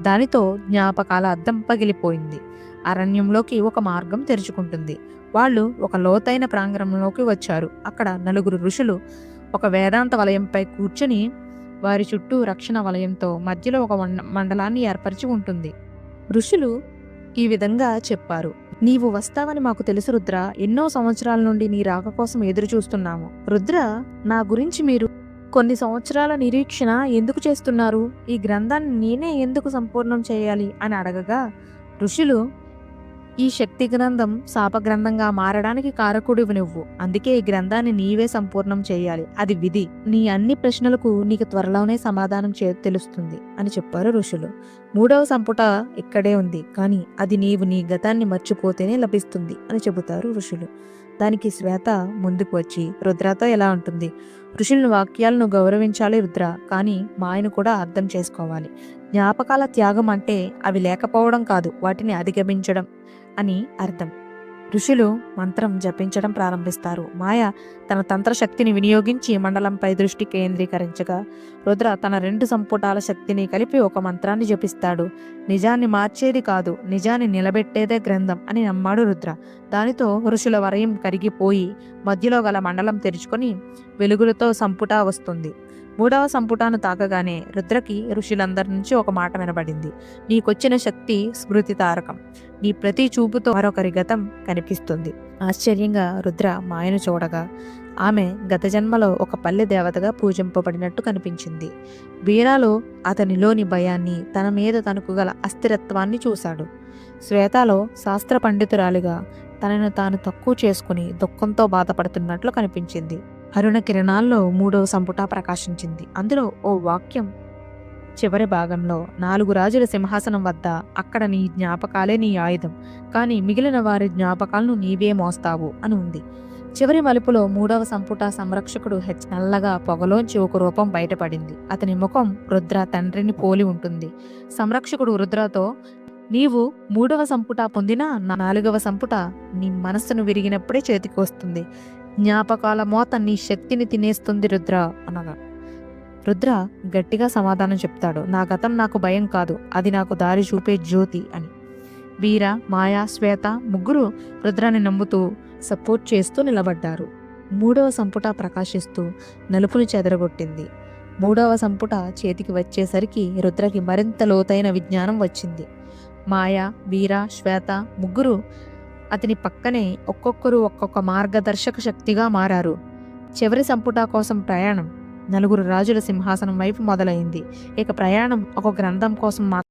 దానితో జ్ఞాపకాల అద్దం పగిలిపోయింది. అరణ్యంలోకి ఒక మార్గం తెరుచుకుంటుంది. వాళ్ళు ఒక లోతైన ప్రాంగణంలోకి వచ్చారు. అక్కడ నలుగురు ఋషులు ఒక వేదాంత వలయంపై కూర్చుని వారి చుట్టూ రక్షణ వలయంతో మధ్యలో ఒక మండలాన్ని ఏర్పరిచి ఉంటుంది. ఋషులు ఈ విధంగా చెప్పారు. నీవు వస్తావని మాకు తెలుసు రుద్ర. ఎన్నో సంవత్సరాల నుండి నీ రాక కోసం ఎదురు చూస్తున్నాము రుద్ర నా గురించి మీరు కొన్ని సంవత్సరాల నిరీక్షణ ఎందుకు చేస్తున్నారు? ఈ గ్రంథాన్ని నేనే ఎందుకు సంపూర్ణం చేయాలి? అని అడగగా ఋషులు ఈ శక్తి గ్రంథం శాప గ్రంథంగా మారడానికి కారకుడివి నువ్వు. అందుకే ఈ గ్రంథాన్ని నీవే సంపూర్ణం చేయాలి. అది విధి. నీ అన్ని ప్రశ్నలకు నీకు త్వరలోనే సమాధానం చే తెలుస్తుంది అని చెప్పారు ఋషులు. మూడవ సంపుట ఇక్కడే ఉంది. కానీ అది నీవు నీ గతాన్ని మర్చిపోతేనే లభిస్తుంది అని చెబుతారు ఋషులు. దానికి శ్వేత ముందుకు వచ్చి రుద్రతో ఎలా ఉంటుంది? ఋషులను వాక్యాలను గౌరవించాలి రుద్ర కానీ మాయను కూడా అర్థం చేసుకోవాలి. జ్ఞాపకాల త్యాగం అంటే అవి లేకపోవడం కాదు వాటిని అధిగమించడం అని అర్థం. ఋషులు మంత్రం జపించడం ప్రారంభిస్తారు. మాయ తన తంత్రశక్తిని వినియోగించి మండలంపై దృష్టి కేంద్రీకరించగా రుద్ర తన రెండు సంపుటాల శక్తిని కలిపి ఒక మంత్రాన్ని జపిస్తాడు. నిజాన్ని మార్చేది కాదు నిజాన్ని నిలబెట్టేదే గ్రంథం అని నమ్మాడు రుద్ర. దానితో ఋషుల వరయం కరిగిపోయి మధ్యలో గల మండలం తెరుచుకొని వెలుగులతో సంపుట వస్తుంది. మూడవ సంపుటాను తాకగానే రుద్రకి ఋషులందరి నుంచి ఒక మాట వినబడింది. నీకొచ్చిన శక్తి స్మృతి తారకం. నీ ప్రతి చూపుతో మరొకరి గతం కనిపిస్తుంది. ఆశ్చర్యంగా రుద్ర మాయను చూడగా ఆమె గత జన్మలో ఒక పల్లె దేవతగా పూజింపబడినట్టు కనిపించింది. బీరాలో అతనిలోని భయాన్ని తన మీద తనకు గల అస్థిరత్వాన్ని చూశాడు. శ్వేతలో శాస్త్ర పండితురాలిగా తనను తాను తక్కువ చేసుకుని దుఃఖంతో బాధపడుతున్నట్లు కనిపించింది. అరుణ కిరణాల్లో మూడవ సంపుట ప్రకాశించింది. అందులో ఓ వాక్యం చివరి భాగంలో నాలుగు రాజుల సింహాసనం వద్ద అక్కడ నీ జ్ఞాపకాలే నీ ఆయుధం కానీ మిగిలిన వారి జ్ఞాపకాలను నీవే మోస్తావు అని ఉంది. చివరి మలుపులో మూడవ సంపుట సంరక్షకుడు హెచ్ నల్లగా పొగలోంచి ఒక రూపం బయటపడింది. అతని ముఖం రుద్ర తండ్రిని పోలి ఉంటుంది. సంరక్షకుడు రుద్రతో నీవు మూడవ సంపుట పొందినా నా నాలుగవ సంపుట నీ మనస్సును విరిగినప్పుడే చేతికి వస్తుంది. జ్ఞాపకాల మోత నీ శక్తిని తినేస్తుంది రుద్ర అనగా రుద్ర గట్టిగా సమాధానం చెప్తాడు. నా గతం నాకు భయం కాదు. అది నాకు దారి చూపే జ్యోతి అని. వీర మాయా శ్వేత ముగ్గురు రుద్రాన్ని నమ్ముతూ సపోర్ట్ చేస్తూ నిలబడ్డారు. మూడవ సంపుట ప్రకాశిస్తూ నలుపును చెదరగొట్టింది. మూడవ సంపుట చేతికి వచ్చేసరికి రుద్రకి మరింత లోతైన విజ్ఞానం వచ్చింది. మాయా వీర శ్వేత ముగ్గురు అతని పక్కనే ఒక్కొక్కరు ఒక్కొక్క మార్గదర్శక శక్తిగా మారారు. చివరి సంపుట కోసం ప్రయాణం నలుగురు రాజుల సింహాసనం వైపు మొదలైంది. ఇక ప్రయాణం ఒక గ్రంథం కోసం మాత్రం